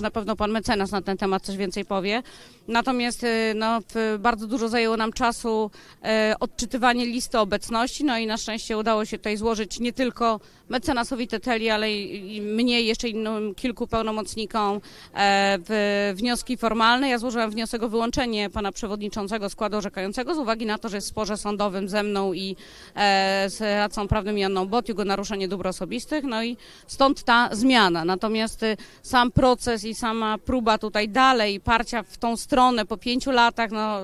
Na pewno pan mecenas na ten temat coś więcej powie. Natomiast y, no, bardzo dużo zajęło nam czasu e, odczytywanie listy obecności, no i na szczęście udało się tutaj złożyć nie tylko mecenasowi Teteli, ale i, mnie jeszcze innym kilku pełnomocnikom e, wnioski formalne. Ja złożyłam wniosek o wyłączenie pana przewodniczącego składu orzekającego z uwagi na to, że jest w sporze sądowym ze mną i e, z radcą prawnym Janną Botiuk o naruszenie dóbr osobistych, no i stąd ta zmiana. Natomiast y, sam proces i sama próba tutaj dalej parcia w tą stronę po pięciu latach, no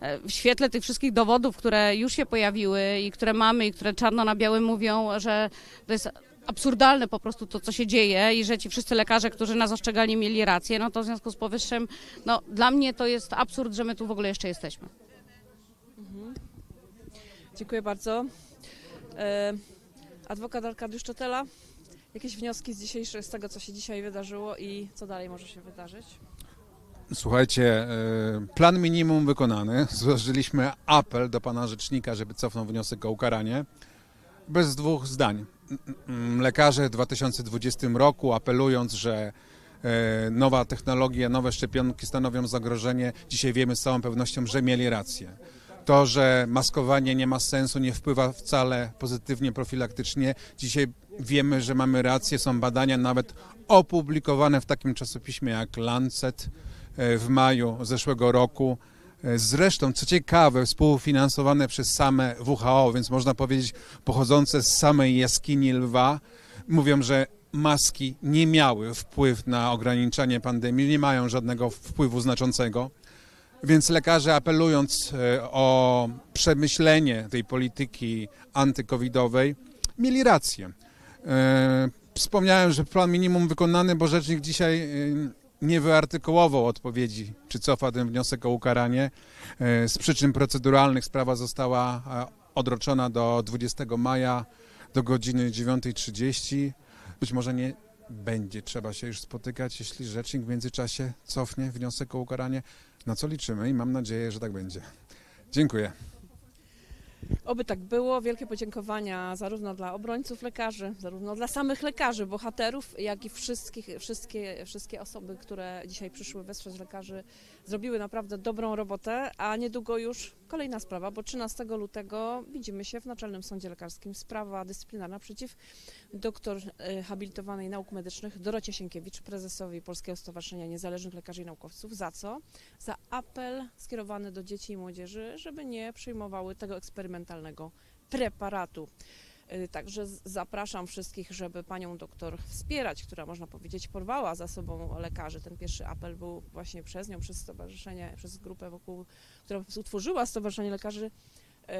e, w świetle tych wszystkich dowodów, które już się pojawiły i które mamy i które czarno na białym mówią, że to jest absurdalne po prostu to, co się dzieje i że ci wszyscy lekarze, którzy nas ostrzegali, mieli rację, no to w związku z powyższym, no dla mnie to jest absurd, że my tu w ogóle jeszcze jesteśmy. Dziękuję bardzo. E, Adwokat Arkadiusz Czotela, jakieś wnioski z dzisiejszego, z tego, co się dzisiaj wydarzyło i co dalej może się wydarzyć? Słuchajcie, e, plan minimum wykonany. Złożyliśmy apel do pana rzecznika, żeby cofnął wniosek o ukaranie. Bez dwóch zdań. Mm, Lekarze w 2020 roku apelując, że e, nowa technologia, nowe szczepionki stanowią zagrożenie, dzisiaj wiemy z całą pewnością, że mieli rację. To, że maskowanie nie ma sensu, nie wpływa wcale pozytywnie profilaktycznie. Dzisiaj wiemy, że mamy rację, są badania nawet opublikowane w takim czasopiśmie jak Lancet e, w maju zeszłego roku. E, Zresztą, co ciekawe, współfinansowane przez same WHO, więc można powiedzieć pochodzące z samej jaskini lwa, mówią, że maski nie miały wpływ na ograniczanie pandemii, nie mają żadnego wpływu znaczącego. Więc lekarze apelując e, o przemyślenie tej polityki antykowidowej, mieli rację. E, Wspomniałem, że plan minimum wykonany, bo rzecznik dzisiaj e, nie wyartykułował odpowiedzi, czy cofa ten wniosek o ukaranie. Z przyczyn proceduralnych sprawa została odroczona do 20 maja do godziny 9.30. Być może nie będzie trzeba się już spotykać, jeśli rzecznik w międzyczasie cofnie wniosek o ukaranie, na co liczymy i mam nadzieję, że tak będzie. Dziękuję. Oby tak było. Wielkie podziękowania zarówno dla obrońców lekarzy, zarówno dla samych lekarzy, bohaterów, jak i wszystkich, wszystkie, wszystkie osoby, które dzisiaj przyszły wesprzeć lekarzy, zrobiły naprawdę dobrą robotę, a niedługo już kolejna sprawa, bo 13 lutego widzimy się w Naczelnym Sądzie Lekarskim. Sprawa dyscyplinarna przeciw doktor e, habilitowanej nauk medycznych Dorocie Sienkiewicz, prezesowi Polskiego Stowarzyszenia Niezależnych Lekarzy i Naukowców. Za co? Za apel skierowany do dzieci i młodzieży, żeby nie przyjmowały tego eksperymentalnego preparatu. Y, Także zapraszam wszystkich, żeby panią doktor wspierać, która można powiedzieć porwała za sobą lekarzy. Ten pierwszy apel był właśnie przez nią, przez stowarzyszenie, przez grupę wokół, która utworzyła Stowarzyszenie Lekarzy, y,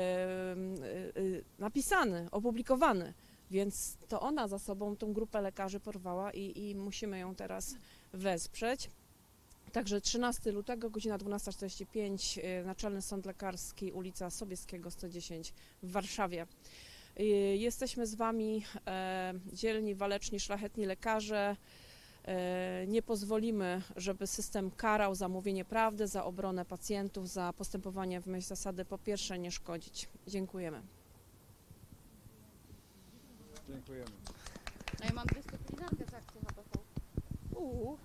y, napisany, opublikowany. Więc to ona za sobą tą grupę lekarzy porwała i, i musimy ją teraz wesprzeć. Także 13 lutego, godzina 12.45, y, Naczelny Sąd Lekarski, ulica Sobieskiego 110 w Warszawie. Y, Jesteśmy z Wami e, dzielni, waleczni, szlachetni lekarze. E, Nie pozwolimy, żeby system karał za mówienie prawdy, za obronę pacjentów, za postępowanie w myśl zasady po pierwsze nie szkodzić. Dziękujemy. Dziękujemy. No ja mam dyscyplinarkę z akcji HPV. Uuu.